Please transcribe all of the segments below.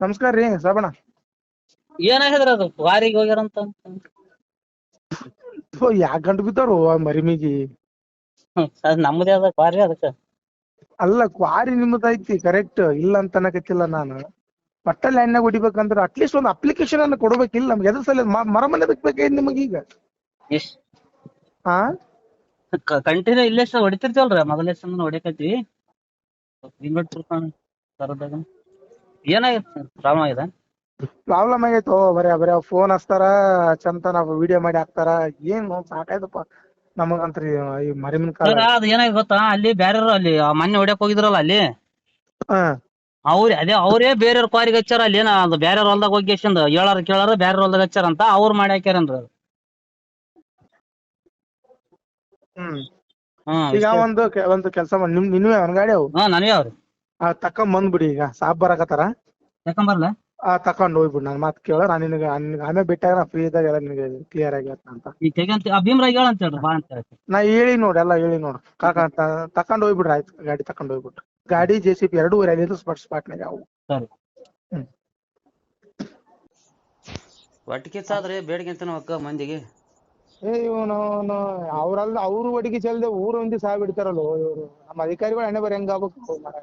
ನಮಸ್ಕಾರ ರೀ ಸಾಬಣ್ಣ. ಏನಾಗಿದ್ರ ಅದು? ವಾರಿಗೆ ಹೋಗ್ಯಾರಂತ ಅಂತ. ಯಾಕೆ ಗಂಟು ಬಿದ್ದಾರು ಮರಿಮಿಗಿ. ನಮ್ದೇ ಅದ್ ನಮ್ಮದೇ ಅದ ಕ್ವಾರಿ ಅದಕ್ಕ. ಅಲ್ಲ ಕ್ವಾರಿ ನಿಮ್ಮದ್ ಐತಿ ಕರೆಕ್ಟ್ ಇಲ್ಲ ಅಂತ ಅನ್ನಕತ್ತಿಲ್ಲ ನಾನು. ಪಟ್ಟಲ್ಲಿ ಎಣ್ಣೆ ಹೊಡಿಬೇಕಂದ್ರೆ ಅಟ್ಲೀಸ್ಟ್ ಒಂದು ಅಪ್ಲಿಕೇಶನ್ ಅನ್ನ ಕೊಡ್ಬೇಕಿಲ್ಲ ನಮ್ಗೆ ಎದ್ರ ಸಲ ಮರಮನೆ ಮನೆ ಬೇಕೈತಿ ನಿಮಗೆ ಈಗ? ಎಷ್ಟ್? ಹಾ ಕಂಟಿನ್ಯೂ ಇಲ್ಲೇ ಹೊಡಿತಿರ್ತೀವಲ್ರಿ ಮೊದಲೇ ಸಂದ ಹೊಡಿಕತ್ತೀವಿ ಲಿಮಿಟ್ ತರದಾಗ ಏನಾಗಿತ್ತು ಪ್ರಾಬ್ಲಮ್ ಆಗಿದೆ? ಪ್ರಾಬ್ಲಮ್ ಆಗೈತೋ ಬರೇ ಬರೇ ಫೋನ್ ಹಚ್ತಾರ ಚಂತ ನಾವು ವಿಡಿಯೋ ಮಾಡಿ ಹಾಕ್ತಾರ ಏನ್ ಸಾಕಾಯ್ತಪ್ಪ. ನಮಗಂತ್ರಿ ಈ ಮರಿಮಿನ ಕಾಲ. ಸರ್ ಅದು ಏನಾಗಿ ಗೊತ್ತಾ? ಅಲ್ಲಿ ಬ್ಯಾರೆಯವ್ರು ಅಲ್ಲಿ ಆ ಮೊನ್ನೆ ಹೊಡ್ಯಾಕ್ ಹೋಗಿದ್ರಲ್ಲ ಅಲ್ಲಿ? ಹಾ. ಅವ್ರ ಅದೇ ಅವರೇ ಬೇರೆಯವ್ರ ಕ್ವಾರಿಗೆ ಹಚ್ಚಾರ ಅಲ್ಲಿ ಏನ ಅದು ಬ್ಯಾರೆಯವ್ರ ಹೊಲ್ದಾಗ ಹೋಗಿ ಎಷ್ಟಂದ ಹೇಳಾರ ಕೇಳಾರ ಬ್ಯಾರೆಯವ್ರ ಹೊಲ್ದಾಗ ಹಚ್ಚಾರ ಅಂತ ಅವ್ರು ಮಾಡಿ ಹಾಕ್ಯಾರ ಅದು? ಹ್ಮ್. ಹ್ಮ್ ಈಗ ಒಂದು ಕೆ- ಒಂದು ಕೆಲಸ ಮಾಡಿ ನಿಮ್ ನಿನ್ವೆ ಒಂದ್ ಗಾಡಿ ಅವು? ಹಾ ನನಗೆ ಅವ್ರಿ. ಆ ತಕೊಂಡ್ ಬಂದ್ಬಿಡಿ ಈಗ. ಸಾಬ್ ಬರಾಕತ್ತಾರ? ಯಾಕಂಬರ್ಲ ಆ ತಕೊಂಡ್ ಹೋಗ್ಬಿಡು ನಾನು ಮಾತು ಕೇಳ. ನಾನು ನಿನಗೆ ನಿನಗೆ ಆಮೇಲೆ ಬಿಟ್ಟಾಗ ನಾ ಫ್ರೀ ಇದ್ದಾಗ ಎಲ್ಲ ನಿನಗೆ ಕ್ಲಿಯರ್ ಆಗಿ ಅಂತ. ಈಗ ಹೇಳ ಅಂತ ಹೇಳ್ರಿ. ಬಾ ಅಂತ ಹೇಳಿ. ನಾ ಹೇಳಿ ನೋಡ್ ಎಲ್ಲ ಹೇಳಿ ನೋಡ್. ಕಾಕ ತಕೊಂಡ್ ಹೋಗ್ಬಿಡ್ರಿ ಆಯ್ತು ಗಾಡಿ ತಕೊಂಡ್ ಹೋಗ್ಬಿಟ್ರು ಗಾಡಿ ಜೆ ಸಿ ಪಿ ಎರಡು ಊರಲ್ಲಿ ಸ್ಪಾಟ್ ಸ್ಪಾಟ್ನಾಗ ಅವು ಸರಿ. ಒಟ್ಟಿಗೆ ಸಾದ್ರೆ ಬೇಡಿಕೆ ಅಂತಾನೆ ಅಕ್ಕ ಮಂದಿಗೆ. ಏ ಇವನು ಅವ್ರಲ್ಲ ಅವ್ರು ಒಟ್ಟಿಗೆ ಚೆಲ್ದೆ ಊರು ಒಂದಿ ಸಾಬಿಡ್ತಾರಲ್ಲ ಇವ್ರು. ನಮ್ಮ ಅಧಿಕಾರಿಗಳು ಹಣೆ ಬರ ಹೆಂಗ್ ಆಗ್ಬೇಕು? ಮಾರ್ರೆ.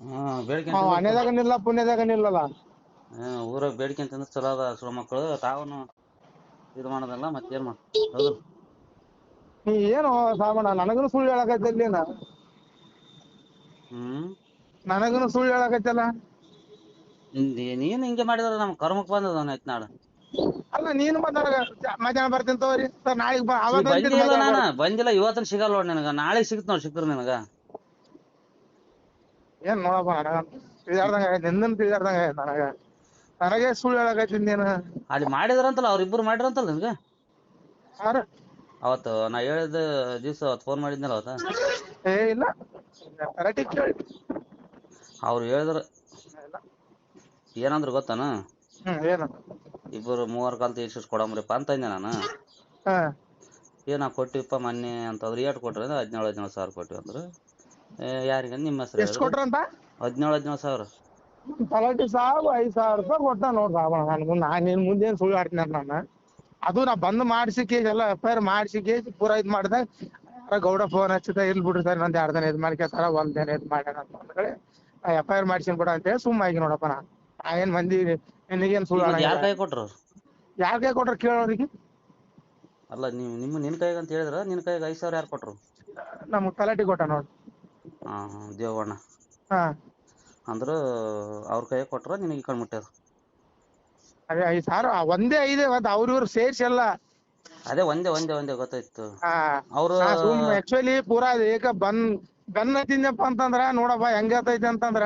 ಹಾ ಬೇಡಿಕೆ ನಾವು ಹಣೆದಾಗ ನಿಲ್ಲ ಪುಣ್ಯದಾಗ ನಿಲ್ಲಲ್ಲ ಊರಾಗ ಬೇಡಿಕೆ ಅಂತಂದ್ರೆ ಚಲೋ ಅದ ಸುಳ ಮಕ್ಕಳು. ತಾವನು ಇದು ಮಾಡೋದಲ್ಲ ಮತ್ತೇನ್ ಮಾಡ ಹೌದು. ನೀ ಏನು ಸಾಮಣ್ಣ ನನಗನು ಸುಳ್ಳು ಹೇಳಕತ್ತಿಲ್ಲ ನೀನ? ಹ್ಮ್. ನನಗನು ಸುಳ್ಳು ಹೇಳಕತ್ತಲ್ಲ ನೀ- ನೀನ್ ಹಿಂಗೆ ಮಾಡಿದ್ರ ನಮ್ ಕರ್ಮಕ್ ಬಂದದ ಆಯ್ತು ನಾಳೆ ಅಲ್ಲ ನೀನು ಮತ್ತೆ ನನಗ ಮಧ್ಯಾಹ್ನ ಬರ್ತೀನಿ ತಗೋರಿ. ಸರ್ ನಾಳೆಗೆ ಬಾ. ಅವತ್ತು ಬಂದಿಲ್ಲ ಇವತ್ತಿನ ನಾನ. ಬಂದಿಲ್ಲ ಇವತ್ತನ ಸಿಗಲ್ಲ ನೋಡ್ ನಿನಗ. ನಾಳೆ ಸಿಗ್ತ ನೋಡ್ ಸಿಕ್ಕ್ರ ನಿನಗ. ಏನ್ ನೋಡಪ್ಪ ನನಗ ತಿಳಿದಾಡ್ದಂಗ ಆಗೈತೆ ನಿಂದನ್ ತಿಳಿದಾಡ್ದಂಗ ಆಗೈತೆ ನನಗ. ನನಗೆ ಸುಳ್ಳು ಹೇಳಕೈತಿ ನೀನು. ಅಲ್ಲಿ ಮಾಡಿದ್ರಂತಲ್ಲ ಅವ್ರಿಬ್ರು ಮಾಡಿದ್ರಂತಲ್ಲ ನಿನ್ಗೆ? ಸರ್ ಅವತ್ತು ನಾ ಹೇಳಿದ ದಿವಸ ಅವತ್ತು ಫೋನ್ ಮಾಡಿದ್ನಲ್ಲ ಅವತ್ತ? ಏ ಇಲ್ಲ. ಕರೆಕ್ಟ್ ಕೇಳಿ. ಅವ್ರು ಹೇಳಿದ್ರ. ಇಲ್ಲ. ಏನಂದ್ರು ಗೊತ್ತಾನ? ಹ್ಮ್ ಏನು? ಇಬ್ಬರು ಮೂವರ್ ಕಾಲ್ ತೀರ್ಸಿಸ್ ಕೊಡಂಬ್ರಿಪ್ಪ ಅಂತ ಅಂದೆ ನಾನು. ಹಾ. ಏನ ಕೊಟ್ಟಿಪ್ಪ ಮೊನ್ನೆ ಅಂತ ಏಟ್ ಕೊಟ್ರಿ ಅಂದ್ರೆ ಹದಿನೇಳು ಹದಿನೇಳು ಸಾವಿರ ಕೊಟ್ಟಿವಿ ಅಂದ್ರು. ಏ ಯಾರಿಗ? ನಿಮ್ಮ ಹೆಸರು ಎಷ್ಟ್ ಕೊಟ್ರಂತ ಹದಿನೇಳು ಹದಿನೇಳು ಸಾವಿರ. ತಲಾಟಿ ಸಾಬ್ ಐದ್ ಸಾವಿರ ರೂಪಾಯಿ ಕೊಟ್ಟ ನೋಡ್ ನಾನ್ ನನ್ ಮುಂದೆ ನಾನ್ ನಿನ್ ಮುಂದೆ ಏನ್ ಸುಳ್ಳು ಆಡ್ತೀನಿ ಅಂತ ನಾನು. ಅದು ನಾ ಬಂದ್ ಮಾಡ್ಸಿ ಕೇಸ್ ಎಲ್ಲ ಎಫ್ ಐ ಆರ್ ಮಾಡ್ಸಿ ಕೇಸ್ ಪೂರಾ ಇದ್ ಮಾಡ್ದೆ. ಯಾರೋ ಗೌಡ ಫೋನ್ ಹಚ್ಚಿದ ಇಲ್ ಬಿಡ್ರಿ ಸರ್ ನಂದು ಎರಡ್ ದಿನ ಇದ್ ಮಾಡ್ಕೊತಾರ ಒಂದ್ ದಿನ ಇದ್ ಮಾಡ್ಯಾನ ಅಂತ ಅಂದ್ಕಡೆ ಎಫ್ ಐ ಆರ್ ಮಾಡ್ಸಿನ್ ಬಿಡ ಅಂತೇಳಿ ಸುಮ್ಮ ಆಗಿ ನೋಡಪ್ಪ ನಾ ನಾ ಏನ್ ಮಂದಿ ನಿನಗೇನ್ ಸುಳ್ಳು ಯಾರ ಕೈ ಕೊಟ್ರು? ಯಾರ್ ಕೈ ಕೊಟ್ರು ಕೇಳೋರಿಗೆ? ಅಲ್ಲ ನೀವು ನಿಮ್ಮ ನಿನ್ ಕೈಗೆ ಅಂತ ಹೇಳಿದ್ರ ನಿನ್ ಕೈಗೆ ಐದ್ ಸಾವಿರ ಯಾರು ಕೊಟ್ರು? ನಮ್ಗ್ ತಲಾಟಿ ಕೊಟ್ಟ ನೋಡ್. ಹಾ ಹಾ ದೇವಣ್ಣ. ಹಾ. ಅಂದ್ರ ಅವ್ರ ಕೈ ಕೊಟ್ರ ನಿನಗೆ ಕಣ್ ಮುಟ್ಟ್ಯಾರ ಅದೇ ಐದ್ ಸಾವಿರ ಒಂದೇ ಐದೇ ಮತ್ತೆ ಅವ್ರ ಇವ್ರು ಸೇರ್ಸಿ ಎಲ್ಲ. ಅದೇ ಒಂದೇ ಒಂದೇ ಒಂದೇ ಗೊತ್ತಾಯ್ತು. ಅವ್ರು ಆಕ್ಚುಲಿ ಪೂರಾ ಏಕ ಬನ್ ಬೆನ್ನ ತಿಂದಪ್ಪ ಅಂತಂದ್ರ ನೋಡಪ್ಪ ಹೆಂಗತೈತಿ ಅಂತಂದ್ರ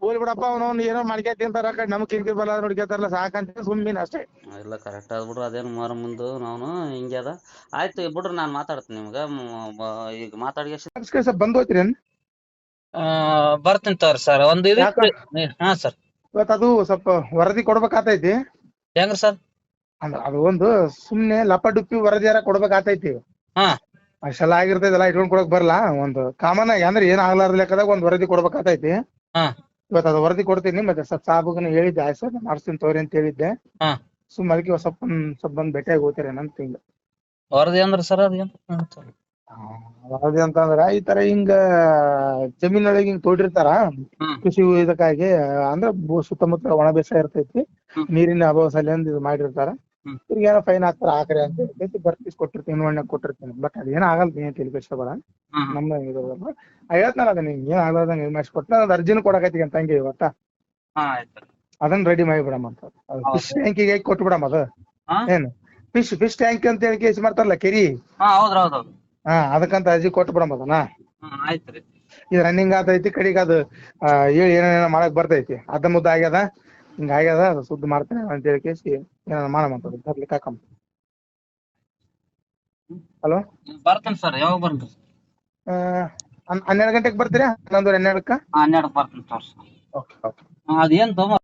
ಹೋಲ್ ಬಿಡಪ್ಪ ಅವನು ಏನೋ ಮಾಡ್ಕೆ ತಿಂತಾರ ಕಡೆ ನಮ್ ಕಿರಿಕಿರಿ ಬಲ್ಲ ನೋಡ್ಕ್ಯತಾರಲ್ಲ ಸಾಕಂತ ಸುಮ್ಮನೆ ಅಷ್ಟೇ. ಇಲ್ಲ ಕರೆಕ್ಟ್ ಆದ್ ಬಿಡ್ರಿ ಅದೇನು ಮಾರ ಮುಂದು ನಾನು ಹಿಂಗೆ ಅದ ಆಯ್ತು ಬಿಡ್ರಿ ನಾನ್ ಮಾತಾಡ್ತೀನಿ ನಿಮ್ಗ ಮ್- ಈಗ ಮಾತಾಡಿ ಎಷ್ಟು ಬಂದ್ ಹೋಯ್ತ್ರಿ ಆ, ಬರ್ತೀನಿ ತಗೋರಿ ಸರ್. ಒಂದು ಇದು ಯಾಕ? ಹಾ ಸರ್. ಇವತ್ತು ಅದು ಸ್ವಲ್ಪ ವರದಿ ಕೊಡ್ಬೇಕಾತೈತಿ. ಹೆಂಗ್ರಿ ಸರ್? ಅಂದ್ರೆ ಅದು ಒಂದು ಸುಮ್ನೆ ವರದಿ ಯಾರಾ ಕೊಡ್ಬೇಕಾತೈತಿ. ಹಾ. ಅಷ್ಟೆಲ್ಲ ಆಗಿರ್ತೈತಲ್ಲ ಇಟ್ಕೊಂಡ್ ಕೊಡಕ್ ಬರಲ್ಲ ಒಂದು ಕಾಮನ್ ಆಗಿ ಅಂದ್ರೆ ಏನ್ ಆಗ್ಲಾರ್ದ ಲೆಕ್ಕದಾಗ ಒಂದ್ ವರದಿ ಕೊಡ್ಬೇಕಾತೈತಿ. ಹಾ. ಇವತ್ತು ಅದು ವರದಿ ಕೊಡ್ತೀನಿ ಮತ್ತೆ ಸ್ವಲ್ಪ ಸಾಬುಗನ ಹೇಳಿದ್ದೆ ಆಯ್ತು ಸರ್ ಮಾಡ್ಸ್ತೀನಿ ತೋರಿ ಅಂತ ಹೇಳಿದ್ದೆ. ಹಾ. ಸುಮ್ ಅದಕ್ಕೆ ಒಂದ್ ಸ್ವಲ್ಪ ಸ್ವಲ್ಪ ಬಂದ್ ಭೇಟಿಯಾಗಿ ಹೋಗ್ತೀರಿ ಅಂತ ಹಿಂಗ ವರದಿ ಅಂದ್ರ ಸರ್ ಅದ್ ವರದಿ ಅಂತಂದ್ರ ಈ ತರ ಹಿಂಗ ಜಮೀನೊಳಗೆ ಹಿಂಗ್ ತೋಡಿರ್ತಾರ? ಕೃಷಿ ಇದಕ್ಕಾಗಿ ಅಂದ್ರ ಭೂ- ಸುತ್ತಮುತ್ತ ಒಣ ಬೇಸಾಯ ಇರ್ತೈತಿ ನೀರಿನ ಅಭಾವ ಸಲಿಂದ ಇದು ಮಾಡಿರ್ತಾರ. ಇವ್ರಿಗೆ ಏನೋ ಫೈನ್ ಹಾಕ್ತಾರ ಹಾಕ್ರಿ ಅಂತ ಹೇಳ್ತೈತಿ ಬರ್ತೀಸ್ ಕೊಟ್ಟಿರ್ತೀನಿ ನೋಡ್ನಾಗ ಕೊಟ್ಟಿರ್ತೀನಿ. ಬಟ್ ಅದೇನ್ ಆಗಲ್ಲ ನೀನ್ ಹ್ಮ್. ನಮ್ಮ ಇದು ಹೇಳ್ತಾನಲ್ಲ ಅದ ನಿಂಗೆ ಏನ್ ಆಗ್ಲಾರ್ದಂಗ ಇದು ಮಾಡಿಸಿ ಕೊಟ್ಟ ಅದ್ ಅರ್ಜಿನೂ ಕೊಡಕೈತಿ ಅಂತ ಹಂಗೆ ಇವತ್ತ ಹಾ ಆಯ್ತು. ಅದನ್ನ ರೆಡಿ ಮಾಡಿಬಿಡಮ್ಮ ಅಂತ. ಅದು ಹೌದು. ಫಿಶ್ ಟ್ಯಾಂಕಿಗೆ ಹಾಕಿ ಕೊಟ್ಬಿಡಮ್ಮ ಅದು. ಹಾ? ಏನು? ಫಿಶ್ ಫಿಶ್ ಟ್ಯಾಂಕ್ ಅಂತ ಹೇಳಿ ಕೇಸ್ ಮಾಡ್ತಾರಲ್ಲ ಕೆರಿ? ಹಾ ಹೌದ್ರಿ. ಹಾ ಅದಕ್ಕಂತ ಅರ್ಜಿ ಕೊಟ್ಟು ಬಿಡಮ್ಮ ಅದನ್ನ. ಹ್ಮ್ ಆಯ್ತ್ರಿ ಇದು ರನ್ನಿಂಗ್ ಆತೈತಿ ಕಡೆಗೆ ಅದು ಏನೇನ ಮಾಡಕ್ ಬರ್ತೈತಿ. ಅದ ಮುದ್ದ ಆಗ್ಯದ ಹಿಂಗ ಆಗ್ಯದ ಅದು ಸುದ್ದಿ ಮಾಡ್ತೇನೆ ಅಂತ ಹೇಳಿ ಕೇಸಿ ಏನಾರ ಮಾಡಮ್ಮ ಬರ್ಲಿಕ್ಕೆ ಹಾಕಮ್ಮ. ಹಲೋ? ಬರ್ತೇನೆ ಸರ್ ಯಾವಾಗ ಬರ್ತೀನಿ ಹನ್ನೆರಡು ಗಂಟೆಗೆ ಬರ್ತೀರಾ? ಹನ್ನೊಂದು ಹನ್ನೆರಡಕ್ಕ? ಹನ್ನೆರಡು ಬರ್ತೀನಿ ಸರ್ ಓಕೆ ಓಕೆ. ಅದೇನು ತೊಗೊಂಬ